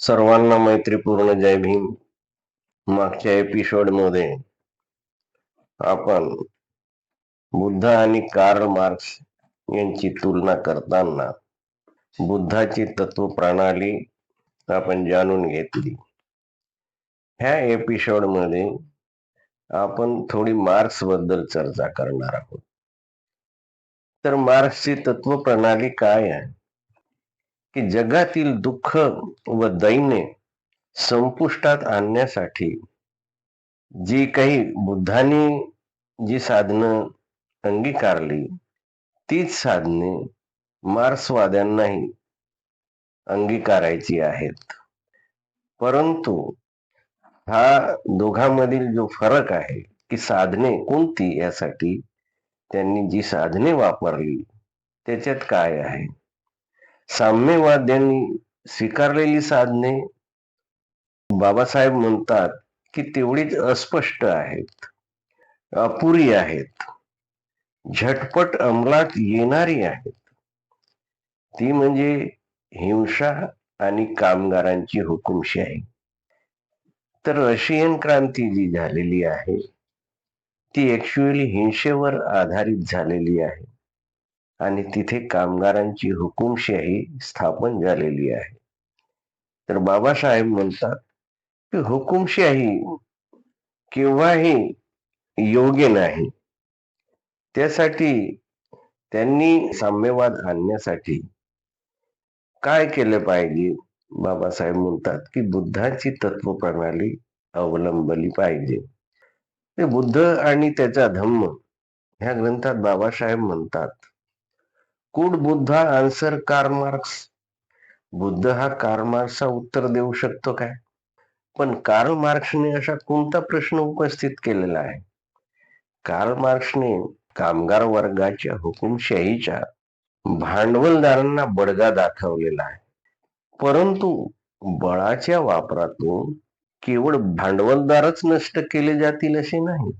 सर्वांना मैत्रीपूर्ण जय भीम. मागच्या एपिसोडमध्ये आपण बुद्ध आणि कार्ल मार्क्स यांची तुलना करताना बुद्धाची तत्व प्रणाली आपण जाणून घेतली. ह्या एपिसोडमध्ये आपण थोडी मार्क्सबद्दल चर्चा करणार आहोत. तर मार्क्सची तत्व प्रणाली काय आहे? की जगातील दुःख व दैन्य संपुष्टात आणण्यासाठी जी काही बुद्धांनी जी साधनं अंगीकारली तीच साधने मार्क्सवाद्यांनाही अंगीकारायची आहेत. परंतु हा दोघांमधील जो फरक आहे की साधने कोणती यासाठी त्यांनी जी साधने वापरली त्याच्यात काय आहे? साम्यवाद्यांनी स्वीकारलेली साधने बाबासाहेब म्हणतात की तेवढीच अस्पष्ट आहेत अपुरी आहेत झटपट अंमलात येणारी आहेत. ती म्हणजे हिंसा आणि कामगारांची हुकुमशाही. तर रशियन क्रांती जी झालेली आहे ती ऍक्च्युअली हिंसेवर आधारित झालेली आहे. आणि तिथे कामगारांची हुकुमशाही स्थापन झालेली आहे. तर बाबासाहेब म्हणतात की हुकुमशाही केव्हाही योग्य नाही. त्यासाठी त्यांनी साम्यवाद आणण्यासाठी काय केलं पाहिजे? बाबासाहेब म्हणतात की बुद्धाची तत्व प्रणाली अवलंबली पाहिजे. ते बुद्ध आणि त्याचा धम्म ह्या ग्रंथात बाबासाहेब म्हणतात. Could Buddha answer Karl Marx? Buddha हा कार्ल मार्क्सचा उत्तर देऊ शकतो काय? पण कार्ल मार्क्सने असा कोणता प्रश्न उपस्थित केलेला आहे? कार्ल मार्क्सने कामगार वर्गाच्या हुकुमशाहीच्या भांडवलदारांना बडगा दाखवलेला आहे. परंतु बळाच्या वापरातून केवळ भांडवलदारच नष्ट केले जातील असे नाही.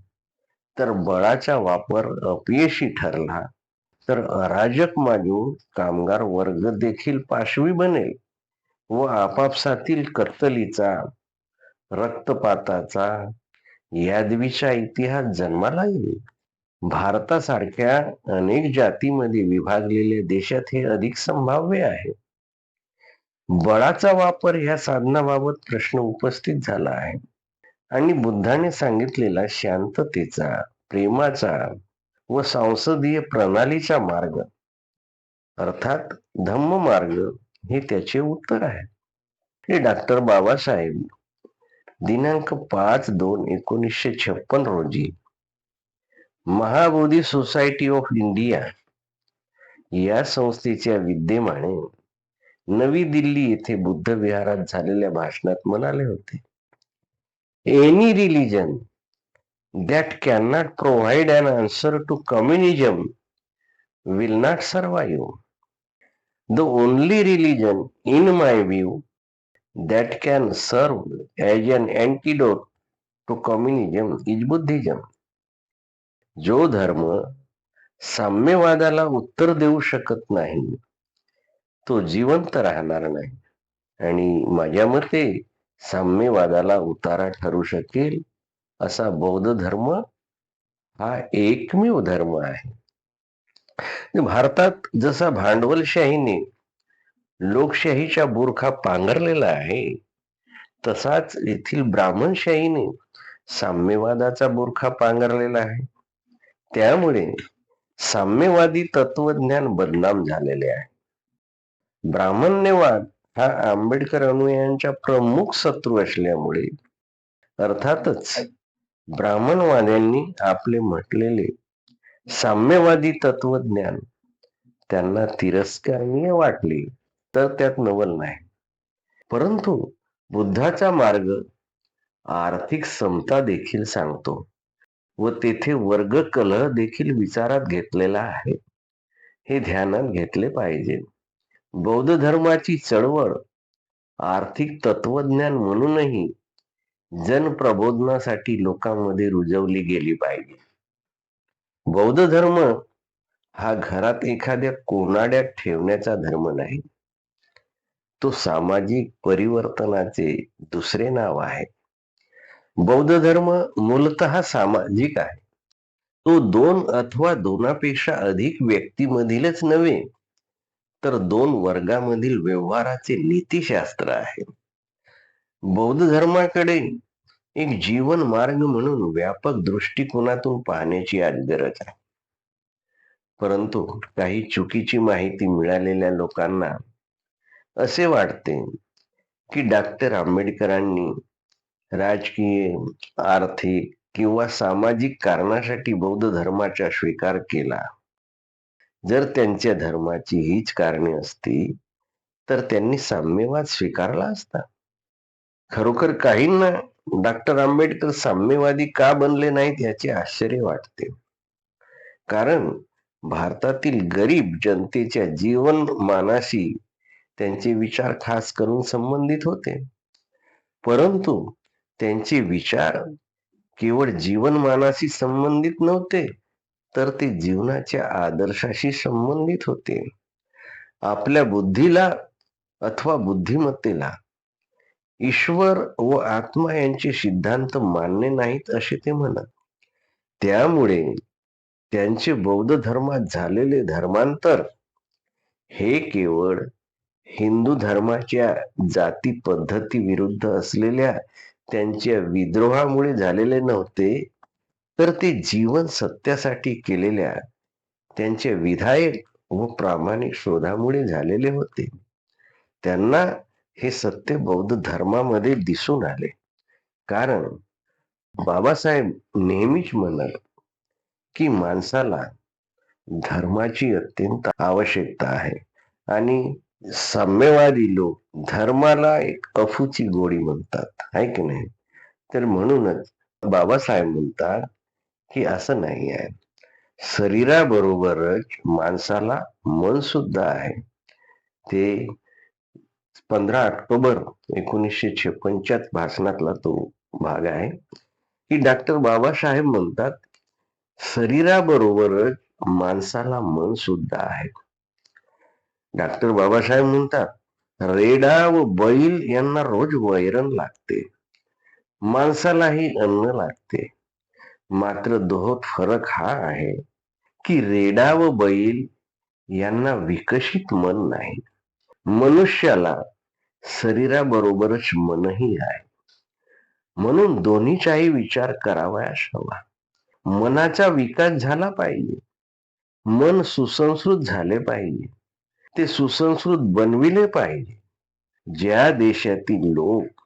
तर बळाचा वापर अपयशी ठरला तर अराजक माजून कामगार वर्ग देखील पाशवी बनेल व आपापसातील कत्तलीचा रक्तपाताचा यादवीचा इतिहास जन्माला येईल. भारतासारख्या अनेक जातीमध्ये विभागलेल्या देशात हे अधिक संभाव्य आहे. बळाचा वापर ह्या साधनाबाबत प्रश्न उपस्थित झाला आहे. आणि बुद्धाने सांगितलेला शांततेचा प्रेमाचा व संसदीय प्रणालीचा मार्ग. अर्थात धम्म मार्ग हे त्याचे उत्तर आहे. हे डॉक्टर बाबासाहेब दिनांक पाच दोन एकोणीसशे छप्पन रोजी महाबोधी सोसायटी ऑफ इंडिया या संस्थेच्या विद्यमाने नवी दिल्ली येथे बुद्ध विहारात झालेल्या भाषणात म्हणाले होते. Any religion that cannot provide an answer to communism will not survive. The only religion, in my view, that can serve as an antidote to communism is Buddhism. जो धर्म साम्यवादाला उत्तर देऊ शकत नाही तो जिवंत राहणार नाही आणि माझ्या मते साम्यवादाला उतारा ठरू शकेल असा बौद्ध धर्म हा एकमेव धर्म आहे. म्हणजे भारतात जसा भांडवलशाहीने लोकशाहीचा बुरखा पांघरलेला आहे तसाच येथील ब्राह्मणशाहीने साम्यवादाचा बुरखा पांघरलेला आहे. त्यामुळे साम्यवादी तत्वज्ञान बदनाम झालेले आहे. ब्राह्मण्यवाद हा आंबेडकर अनुयांच्या प्रमुख शत्रू असल्यामुळे अर्थातच ब्राह्मणवाद्यांनी आपले म्हटलेले साम्यवादी तत्वज्ञान त्यांना तिरस्करणीय वाटले तर त्यात नवल नाही. परंतु बुद्धाचा मार्ग आर्थिक समता देखील सांगतो व तेथे वर्ग कलह देखील विचारात घेतलेला आहे. हे ध्यानात घेतले पाहिजे. बौद्ध धर्माची चळवळ आर्थिक तत्वज्ञान म्हणूनही जनप्रबोधनासाठी लोकांमध्ये रुजवली गेली पाहिजे. बौद्ध धर्म हा घरात एखाद्या कोनाड्यात ठेवण्याचा धर्म नाही. तो सामाजिक परिवर्तनाचे दुसरे नाव आहे. बौद्ध धर्म मूलतः सामाजिक आहे. तो दोन अथवा दोनापेक्षा अधिक व्यक्तीमधीलच नव्हे तर दोन वर्गामधील व्यवहाराचे नीतीशास्त्र आहे. बौद्ध धर्माकडे एक जीवन मार्ग म्हणून व्यापक दृष्टिकोनातून पाहण्याची आज गरज आहे. परंतु काही चुकीची माहिती मिळालेल्या लोकांना असे वाटते की डॉक्टर आंबेडकरांनी राजकीय आर्थिक किंवा सामाजिक कारणासाठी बौद्ध धर्माचा स्वीकार केला. जर त्यांच्या धर्माची हीच कारणे असती तर त्यांनी साम्यवाद स्वीकारला असता. खरोखर काहींना डॉक्टर आंबेडकर साम्यवादी का बनले नाहीत याचे आश्चर्य वाटते. कारण भारतातील गरीब जनतेच्या जीवनमानाशी त्यांचे विचार खास करून संबंधित होते. परंतु त्यांचे विचार केवळ जीवनमानाशी संबंधित नव्हते तर ते जीवनाच्या आदर्शाशी संबंधित होते. आपल्या बुद्धीला अथवा बुद्धिमत्तेला ईश्वर व आत्मा यांचे सिद्धांत मान्य नाहीत असे ते म्हणत. त्यामुळे त्यांचे बौद्ध धर्मात झालेले धर्मांतर हे केवळ हिंदू धर्माच्या जाती पद्धती विरुद्ध असलेल्या त्यांच्या विद्रोहामुळे झालेले नव्हते तर ते जीवन सत्यासाठी केलेल्या त्यांच्या विधायक व प्रामाणिक शोधामुळे झालेले होते. त्यांना हे सत्य बौद्ध धर्मामध्ये दिसून आले. कारण बाबासाहेब नेहमीच म्हणत की माणसाला धर्माची अत्यंत आवश्यकता आहे आणि साम्यवादी लोक धर्माला एक अफूची गोडी म्हणतात आहे की नाही? तर म्हणूनच बाबासाहेब म्हणतात की असं नाही आहे. शरीराबरोबरच माणसाला मन सुद्धा आहे. ते पंधरा ऑक्टोबर एकोणीसशे छप्पनच्या भाषणातला तो भाग आहे की डॉक्टर बाबासाहेब म्हणतात शरीराबरोबरच माणसाला मन सुद्धा आहे. डॉक्टर बाबासाहेब म्हणतात रेडा व बैल यांना रोज वैरण लागते माणसालाही अन्न लागते. मात्र दोहोत फरक हा आहे की रेडा व बैल यांना विकसित मन नाही. मनुष्याला शरीराबरोबरच मनही आहे. म्हणून दोन्हीचाही विचार करावयास हवा मनाचा विकास झाला पाहिजे. मन सुसंस्कृत झाले पाहिजे. ते सुसंस्कृत बनविले पाहिजे. ज्या देशातील लोक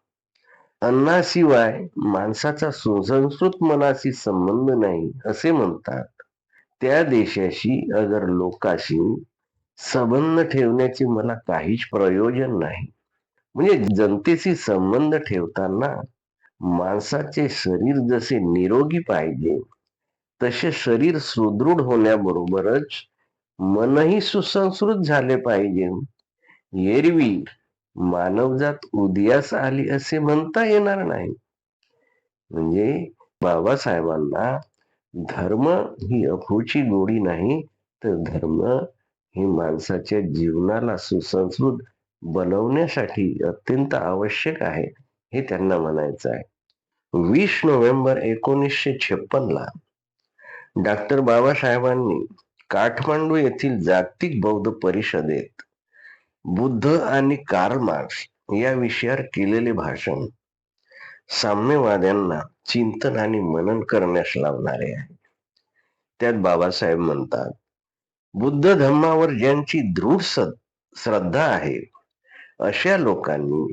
अन्नाशिवाय माणसाचा सुसंस्कृत मनाशी संबंध नाही असे म्हणतात त्या देशाशी अगर लोकाशी संबंध ठेवण्याचे मला काहीच प्रयोजन नाही. म्हणजे जनतेशी संबंध ठेवताना माणसाचे शरीर जसे निरोगी पाहिजे तसे शरीर सुदृढ होण्याबरोबरच मनही सुसंस्कृत झाले पाहिजे. एरवी मानवजात उदयास आली असे म्हणता येणार नाही. म्हणजे बाबासाहेबांना धर्म ही अफूची गोडी नाही तर धर्म ही माणसाच्या जीवनाला सुसंस्कृत बनवण्यासाठी अत्यंत आवश्यक आहे हे त्यांना म्हणायचं आहे. वीस नोव्हेंबर एकोणीसशे छप्पन ला डॉक्टर बाबासाहेबांनी काठमांडू येथील जागतिक बौद्ध परिषदेत बुद्ध आणि कार्ल मार्क्स या विषयावर केलेले भाषण साम्यवाद्यांना चिंतन आणि मनन करण्यास लावणारे आहे. त्यात बाबासाहेब म्हणतात बुद्ध धम्मावर ज्यांची दृढ श्रद्धा आहे अशा लोकांनी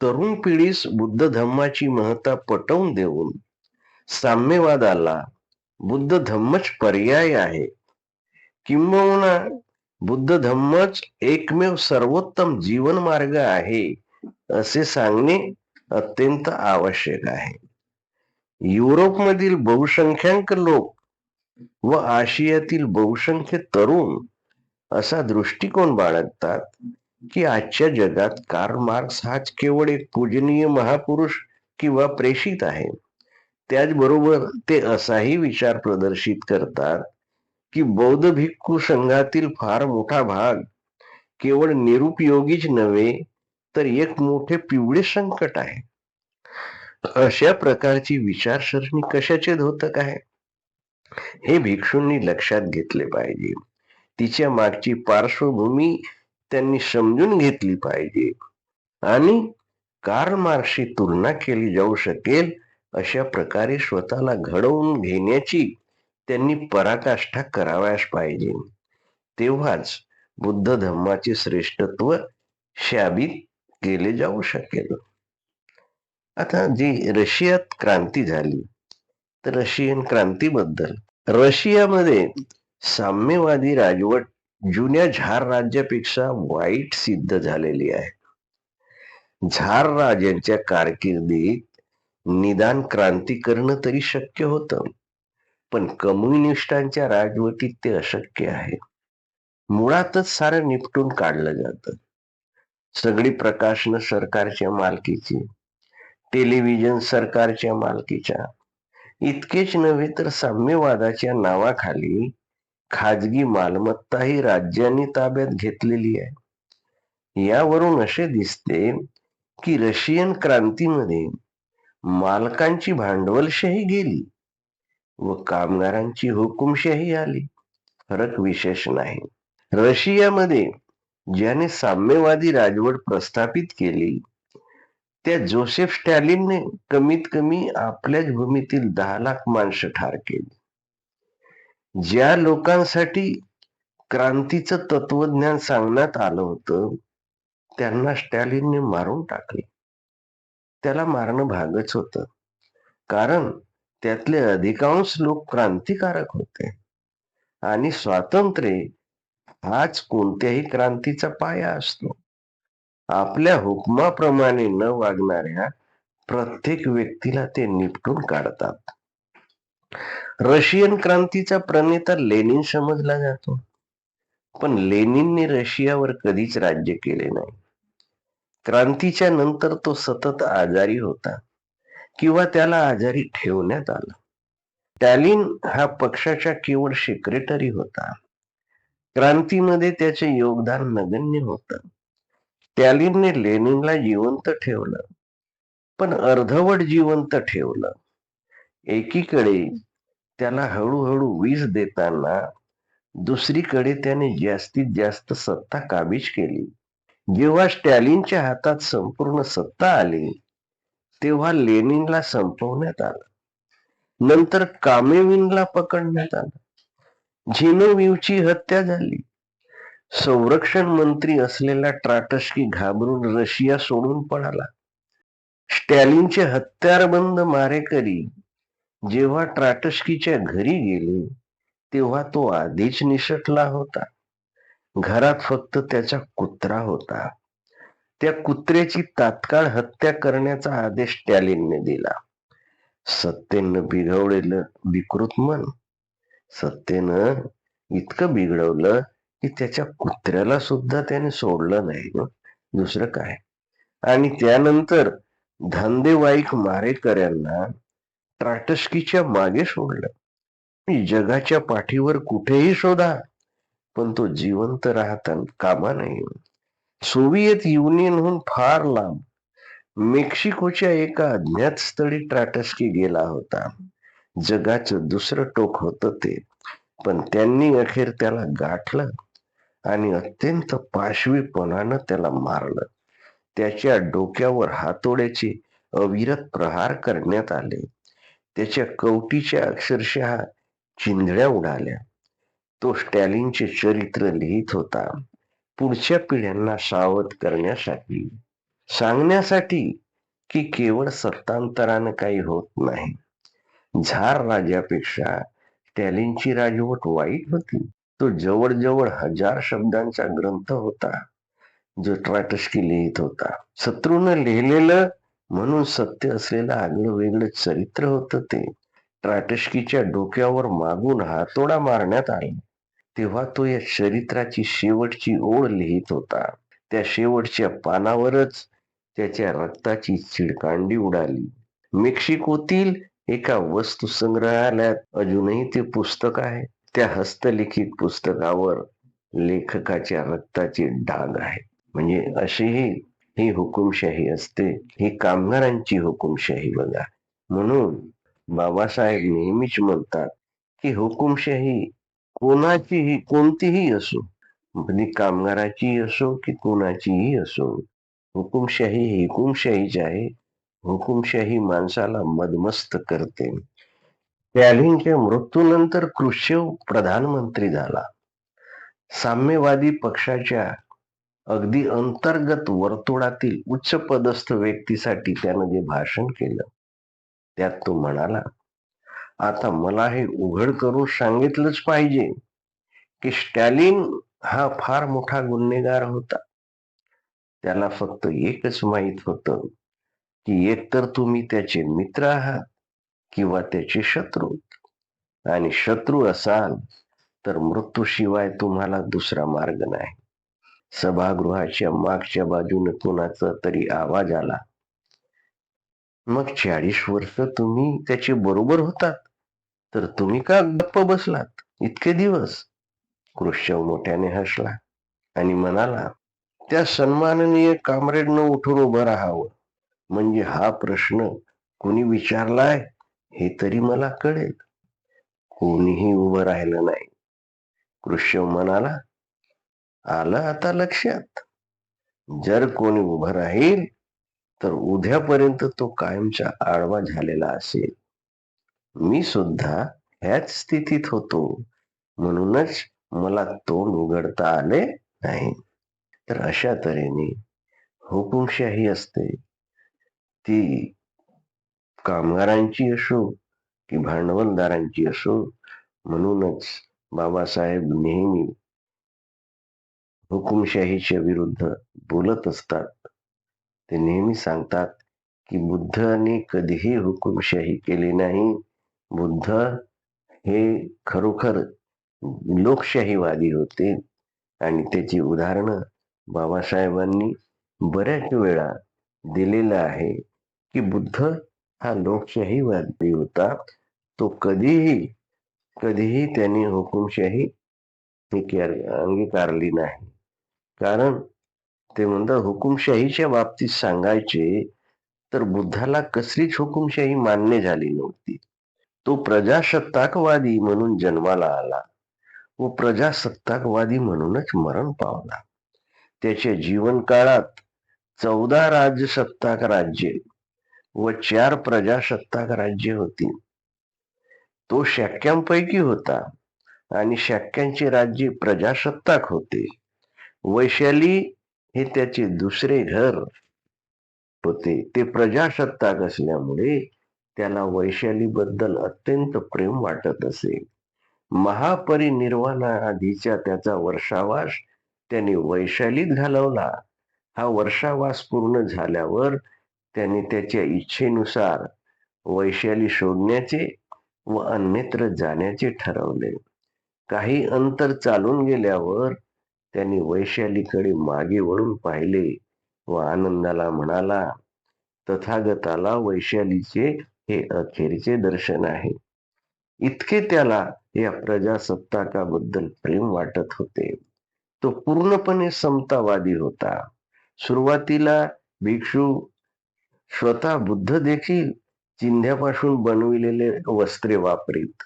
तरुण पिढीस बुद्ध धम्माची महत्ता पटवून देऊन साम्यवादाला बुद्ध धम्मच पर्याय आहे. किंबहुना बुद्ध धम्मच एकमेव सर्वोत्तम जीवन मार्ग आहे असे सांगणे अत्यंत आवश्यक आहे. युरोपमधील बहुसंख्याक लोक व आशियातील बहुसंख्य तरुण असा दृष्टिकोन बाळगतात की आजच्या जगात कार्ल मार्क्स हाच केवळ एक पूजनीय महापुरुष किंवा प्रेषित आहे. त्याचबरोबर ते असाही विचार प्रदर्शित करतात की बौद्ध भिक्खू संघातील फार मोठा भाग केवळ निरुपयोगीच नव्हे तर एक मोठे पिवळे संकट आहे. अशा प्रकारची विचारसरणी कशाचे धोतक आहे? हे भिक्षूंनी लक्षात घेतले पाहिजे. तिच्या मागची पार्श्वभूमी त्यांनी समजून घेतली पाहिजे. आणि कार्ल तुलना केली जाऊ शकेल अशा प्रकारे स्वतःला घडवून घेण्याची त्यांनी पराकाष्ठा करावयास पाहिजे. तेव्हाच बुद्ध धम्माचे श्रेष्ठत्व शाबित केले जाऊ शकेल. आता जी रशियात क्रांती झाली तर रशियन क्रांतीबद्दल रशियामध्ये साम्यवादी राजवट जुन्या झार राज्यापेक्षा वाईट सिद्ध झालेली आहे. झार राजांच्या कारकिर्दीत निदान क्रांती करणं तरी शक्य होत पण कम्युनिस्टांच्या राजवटीत ते अशक्य आहे. मुळातच सारं निपटून काढलं जात. सगळी प्रकाशनं सरकारच्या मालकीची टेलिव्हिजन सरकारच्या मालकीच्या इतकेच नव्हे तर साम्यवादाच्या नावाखाली खाजगी मालमत्ताही राज्यांनी ताब्यात घेतलेली आहे. यावरून असे दिसते की रशियन क्रांतीमध्ये मालकांची भांडवलशाही गेली व कामगारांची हुकुमशाही आली. फरक विशेष नाही. रशियामध्ये ज्याने साम्यवादी राजवट प्रस्थापित केली त्या जोसेफ स्टॅलिनने कमीत कमी आपल्याच भूमीतील दहा लाख माणसं ठार केली. ज्या लोकांसाठी क्रांतीचं तत्वज्ञान सांगण्यात आलं होतं त्यांना स्टॅलिनने मारून टाकले. त्याला मारणं भागच होत. कारण त्यातले अधिकांश लोक क्रांतिकारक होते. आणि स्वातंत्र्य हाच कोणत्याही क्रांतीचा पाया असतो. आपल्या हुकमाप्रमाणे न वागणाऱ्या प्रत्येक व्यक्तीला ते निपटून काढतात. रशियन क्रांतीचा प्रणेता लेनिन समजला जातो. पण लेनिनने रशियावर कधीच राज्य केले नाही. क्रांतीच्या नंतर तो सतत आजारी होता किंवा त्याला आजारी ठेवण्यात आला. टॅलिन हा पक्षाचा केवळ सेक्रेटरी होता. क्रांतीमध्ये त्याचे योगदान नगण्य होतं. टॅलिनने लेनिनला जिवंत ठेवलं. पण अर्धवट जिवंत ठेवलं. एकीकडे त्याला हळूहळू वीज देताना दुसरीकडे त्याने जास्तीत जास्त सत्ता काबीज केली. जेव्हा स्टॅलिनच्या हातात संपूर्ण सत्ता आली तेव्हा लेनिनला संपवण्यात आलं. नंतर कामेविनला पकडण्यात आलं. झिनोविवची हत्या झाली. संरक्षण मंत्री असलेला ट्राटस्की घाबरून रशिया सोडून पळाला. स्टॅलिनचे हत्यारबंद मारेकरी जेव्हा ट्राटस्कीच्या घरी गेले तेव्हा तो आधीच निसटला होता. घरात फक्त त्याचा कुत्रा होता. त्या कुत्र्याची तात्काळ हत्या करण्याचा आदेश टॅलिनने दिला. सत्तेनं बिघवलेलं विकृत मन. सत्तेनं इतकं बिघडवलं की त्याच्या कुत्र्याला सुद्धा त्याने सोडलं नाही ग. दुसरं काय? आणि त्यानंतर धंदेवाईक मारेकऱ्यांना त्राटस्कीच्या मागे सोडलं. जगाच्या पाठीवर कुठेही शोधा पण तो जिवंत राहता कामा नाही. सोव्हिएत युनियनहून फार लांब मेक्सिकोच्या एका अज्ञात स्थळी ट्राटस्की गेला होता. जगाचं दुसरं टोक होत ते पण त्यांनी अखेर त्याला गाठलं आणि अत्यंत पाशवीपणानं त्याला मारलं. त्याच्या डोक्यावर हातोड्याचे अविरत प्रहार करण्यात आले. त्याच्या कवटीच्या अक्षरशः चिंधड्या उडाल्या. तो स्टॅलिनचे चरित्र लिहित होता. पुढच्या पिढ्यांना सावध करण्यासाठी. सांगण्यासाठी की केवळ सत्तांतरानं काही होत नाही. झार राजापेक्षा स्टॅलिनची राजवट वाईट होती. तो जवळजवळ हजार शब्दांचा ग्रंथ होता. जो ट्राटस्की लिहित होता. शत्रूनं लिहिलेलं म्हणून सत्य असलेलं आगळं वेगळं चरित्र होतं ते. ट्राटस्कीच्या डोक्यावर मागून हातोडा मारण्यात आला. तेव्हा तो या चरित्राची शेवटची ओळ लिहित होता. त्या शेवटच्या पानावरच त्याच्या रक्ताची चिडकांडी उडाली. मेक्सिकोतील एका वस्तू संग्रहालयात अजूनही ते पुस्तक आहे. त्या हस्तलिखित पुस्तकावर लेखकाच्या रक्ताचे डाग आहे म्हणजे असेही ही हुकुमशाही असते. ही कामगारांची हुकुमशाही बघा. म्हणून बाबासाहेब नेहमीच म्हणतात की हुकुमशाही कोणाचीही कोणतीही असो म्हणजे कामगाराची असो की कोणाचीही असो हुकुमशाही ही हुकुमशाहीच आहे. हुकुमशाही माणसाला मदमस्त करते. स्टॅलिनच्या मृत्यूनंतर कृष्यव प्रधानमंत्री झाला. साम्यवादी पक्षाच्या अगदी अंतर्गत वर्तुळातील उच्च पदस्थ व्यक्तीसाठी त्यानं जे भाषण केलं त्यात तो म्हणाला आता मला हे उघड करून सांगितलंच पाहिजे की स्टॅलिन हा फार मोठा गुन्हेगार होता. त्याला फक्त एकच माहीत होतं की एकतर तुम्ही त्याचे मित्र आहात किंवा त्याचे शत्रू. आणि शत्रू असाल तर मृत्यूशिवाय तुम्हाला दुसरा मार्ग नाही. सभागृहाच्या मागच्या बाजूने कुणाचा तरी आवाज आला. मग चाळीस वर्ष तुम्ही त्याचे बरोबर होतात. तर तुम्ही का गप्प बसलात? इतके दिवस. कृष्ण मोठ्याने हसला आणि म्हणाला त्या सन्माननीय कामरेडनं उठून उभं राहावं. म्हणजे हा प्रश्न कोणी विचारलाय हे तरी मला कळेल. कोणीही उभं राहिलं नाही. कृष्ण म्हणाला आलं आता लक्षात. जर कोणी उभं राहील तर उद्यापर्यंत तो कायमचा आडवा झालेला असेल. मी सुद्धा ह्याच स्थितीत होतो. म्हणूनच मला तोंड उघडता आले नाही. तर अशा तऱ्हेने हुकुमशाही असते. ती कामगारांची असो की भांडवलदारांची असो म्हणूनच बाबासाहेब नेहमी हुकुमशाहीच्या विरुद्ध बोलत असतात. ते नेहमी सांगतात की बुद्धाने कधीही हुकुमशाही केली नाही. बुद्ध हे खरोखर लोकशाहीवादी होते. आणि त्याची उदाहरणं बाबासाहेबांनी बऱ्याच वेळा दिलेलं आहे की बुद्ध हा लोकशाहीवादी होता. तो कधीही कधीही त्यांनी हुकुमशाही अंगीकारली नाही. कारण ते म्हणतात हुकुमशाहीच्या बाबतीत सांगायचे तर बुद्धाला कसलीच हुकुमशाही मान्य झाली नव्हती. तो प्रजासत्ताकवादी म्हणून जन्माला आला व प्रजासत्ताकवादी म्हणूनच मरण पावला. त्याच्या जीवन काळात चौदा राजसत्ताक राज्ये व चार प्रजासत्ताक राज्ये होती. तो शाक्यांपैकी होता आणि शाक्यांचे राज्य प्रजासत्ताक होते. वैशाली हे त्याचे दुसरे घर होते. ते प्रजासत्ताक असल्यामुळे त्याला वैशालीबद्दल अत्यंत प्रेम वाटत असे. महापरिनिर्वाणा आधीच्या त्याचा वर्षावास त्याने वैशालीत घालवला. हा वर्षावास पूर्ण झाल्यावर त्याने त्याच्या इच्छेनुसार वैशाली सोडण्याचे व अन्यत्र जाण्याचे ठरवले. काही अंतर चालून गेल्यावर त्यांनी वैशालीकडे मागे वळून पाहिले व आनंदाला म्हणाला तथागताला वैशालीचे हे अखेरचे दर्शन आहे. इतके त्याला या प्रजासत्ताकाबद्दल प्रेम वाटत होते. तो पूर्णपणे समतावादी होता. सुरुवातीला भिक्षू स्वतः बुद्ध देखील चिंध्यापासून बनविलेले वस्त्रे वापरीत.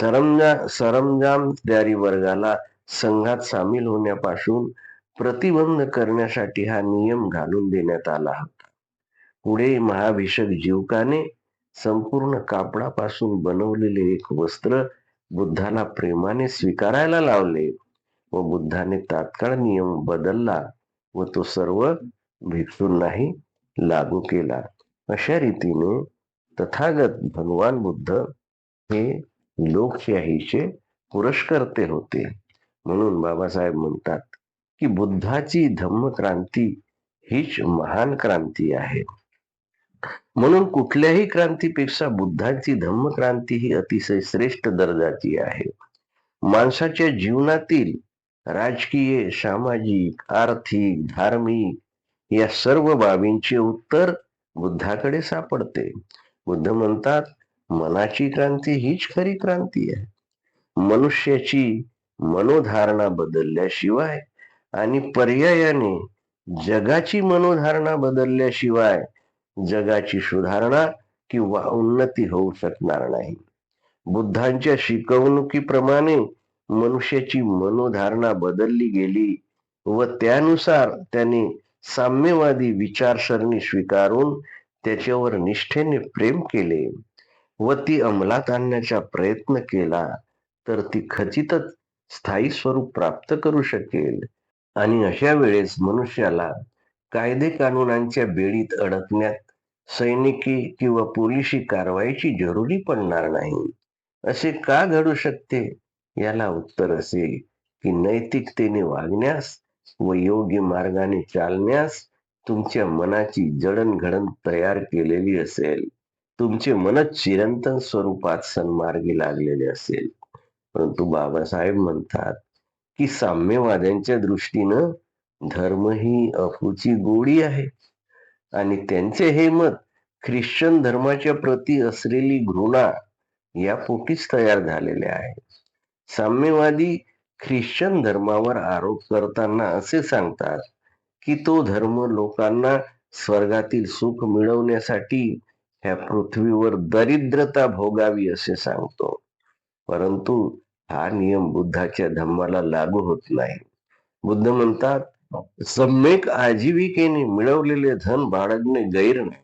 सरंजा सरंजामदारी वर्गाला संघात सामील होण्यापासून प्रतिबंध करण्यासाठी हा नियम घालून देण्यात आला होता. पुढे महाभिषक जीवकाने संपूर्ण कापडापासून बनवलेले एक वस्त्र बुद्धाला प्रेमाने स्वीकारायला लावले व बुद्धाने तात्काळ नियम बदलला व तो सर्व भिक्षूंनाही लागू केला. अशा रीतीने तथागत भगवान बुद्ध हे लोकशाहीचे पुरस्कर्ते होते. म्हणून बाबासाहेब म्हणतात की बुद्धाची धम्मक्रांती हीच महान क्रांती आहे. म्हणून कुठल्याही क्रांतीपेक्षा बुद्धाची धम्मक्रांती ही अतिशय श्रेष्ठ दर्जाची आहे. माणसाच्या जीवनातील राजकीय सामाजिक आर्थिक धार्मिक या सर्व बाबींचे उत्तर बुद्धाकडे सापडते. बुद्ध म्हणतात मनाची क्रांती हीच खरी क्रांती आहे. मनुष्याची मनोधारणा बदलल्याशिवाय आणि पर्यायाने जगाची मनोधारणा बदलल्याशिवाय जगाची सुधारणा किंवा उन्नती होऊ शकणार नाही. बुद्धांच्या शिकवणुकीप्रमाणे मनुष्याची मनोधारणा बदलली गेली व त्यानुसार त्याने साम्यवादी विचारसरणी स्वीकारून त्याच्यावर निष्ठेने प्रेम केले व ती अंमलात आणण्याचा प्रयत्न केला तर ती खचितच स्थायी स्वरूप प्राप्त करू शकेल. आणि अशा वेळेस मनुष्याला कायदे कानुनांच्या बेडीत अडकण्यात सैनिकी किंवा पोलिशी कारवाईची जरुरी पडणार नाही. असे का घडू शकते? याला उत्तर असे की नैतिकतेने वागण्यास व योग्य मार्गाने चालण्यास तुमच्या मनाची जडणघडण तयार केलेली असेल. तुमचे मनच चिरंतन स्वरूपात सन्मार्गी लागलेले असेल. परंतु बाबासाहेब म्हणतात की साम्यवाद्यांच्या दृष्टीनं धर्म ही अफूची गोडी आहे. आणि त्यांचे हे मत ख्रिश्चन धर्माच्या प्रती असलेली घृणा या पोटीच तयार झालेले आहे. साम्यवादी ख्रिश्चन धर्मावर आरोप करताना असे सांगतात की तो धर्म लोकांना स्वर्गातील सुख मिळवण्यासाठी ह्या पृथ्वीवर दरिद्रता भोगावी असे सांगतो. परंतु हा नियम बुद्धाच्या धम्माला लागू होत नाही. बुद्ध म्हणतात सम्यक आजीविकेने मिळवलेले धन बाळगणे गैर नाही.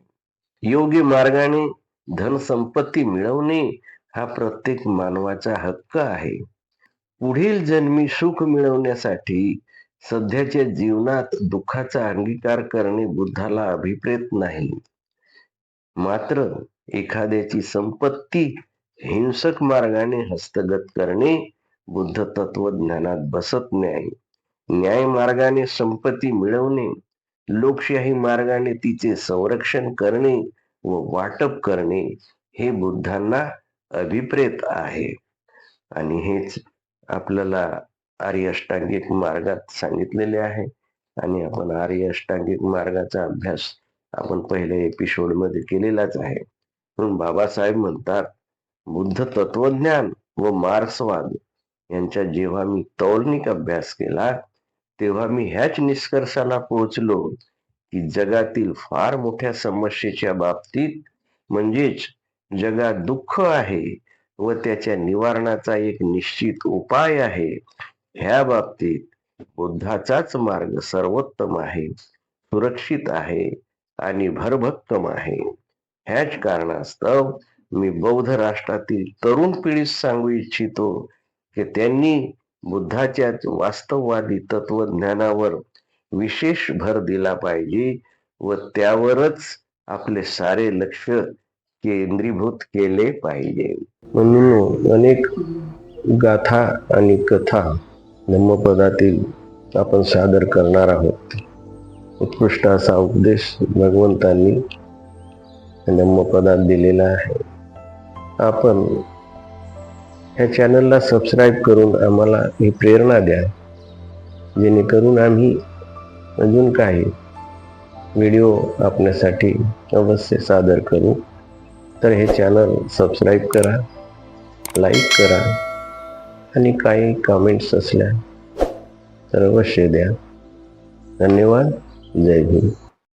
योग्य मार्गाने धन संपत्ती मिळवणे हा प्रत्येक मानवाचा हक्क आहे. पुढील जन्मी सुख मिळवण्यासाठी सध्याच्या जीवनात दुःखाचा अंगीकार करणे बुद्धाला अभिप्रेत नाही. मात्र एखाद्याची संपत्ती हिंसक मार्गाने हस्तगत करणे बुद्ध तत्वज्ञानात बसत नाही न्याय मार्गाने संपत्ती मिळवणे लोकशाही मार्गाने तिचे संरक्षण करणे व वाटप करणे हे बुद्धांना अभिप्रेत आहे. आणि हेच आपल्याला आर्य अष्टांगिक मार्गात सांगितलेले आहे. आणि आपण आर्य अष्टांगिक मार्गाचा अभ्यास आपण पहिल्या एपिसोडमध्ये केलेलाच आहे. म्हणून बाबासाहेब म्हणतात बुद्ध तत्वज्ञान व मार्क्सवाद यांचा जेव्हा मी तौलनिक अभ्यास केला तेव्हा मी ह्याच निष्कर्षाला पोहोचलो की जगातील फार मोठ्या समस्येच्या बाबतीत म्हणजेच जगात दुःख आहे व त्याच्या निवारणाचा एक निश्चित उपाय आहे ह्या बाबतीत बुद्धाचाच मार्ग सर्वोत्तम आहे सुरक्षित आहे आणि भरभक्कम आहे. ह्याच कारणास्तव मी बौद्ध राष्ट्रातील तरुण पिढीस सांगू इच्छितो की त्यांनी बुद्धाच्या वास्तववादी तत्वज्ञानावर विशेष भर दिला पाहिजे व त्यावरच आपले सारे लक्ष केंद्रीभूत केले पाहिजे. म्हणून अनेक गाथा आणि कथा धम्मपदातील आपण सादर करणार आहोत. उत्कृष्ट असा उपदेश भगवंतांनी धम्मपदात दिलेला आहे. आपण ह्या चॅनलला सबस्क्राईब करून आम्हाला ही प्रेरणा द्या. जेणेकरून आम्ही अजून काही व्हिडिओ आपल्यासाठी अवश्य सादर करू. तर हे चॅनल सबस्क्राईब करा लाईक करा आणि काही कमेंट्स असल्या तर अवश्य द्या. धन्यवाद. जय हिंद.